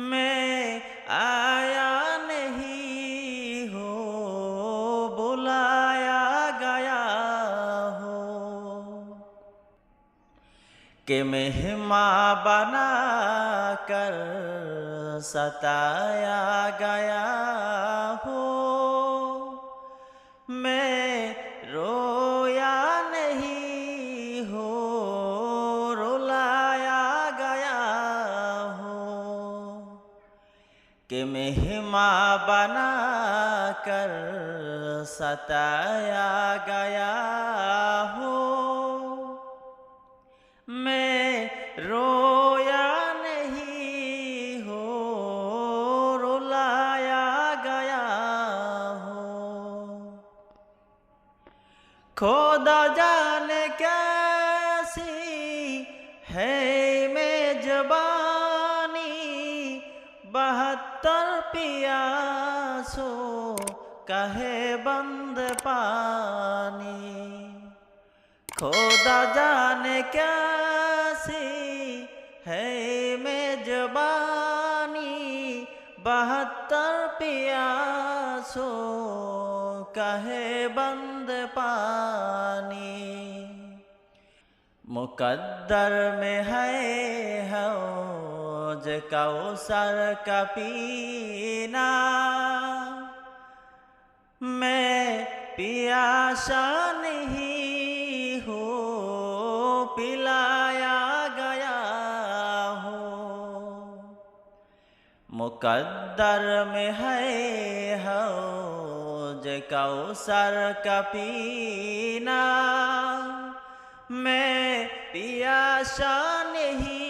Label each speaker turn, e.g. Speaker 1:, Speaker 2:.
Speaker 1: मैं आया नहीं हो बुलाया गया हो। कि मेहमा बना कर सताया गया हो। कि मेहमा बना कर सताया गया हो। मैं रोया नहीं हो, रुलाया गया हो। खोदा जाने पियासो कहे बंद पानी। खोदा जाने कैसी है मेजबानी बहत्तर पियासो कहे बंद पानी। मुकद्दर में है हौज कौसर का पीना मैं पियासा नहीं हो पिलाया गया हूँ मुकद्दर में है हौज कौसर का पीना मैं पियासा नहीं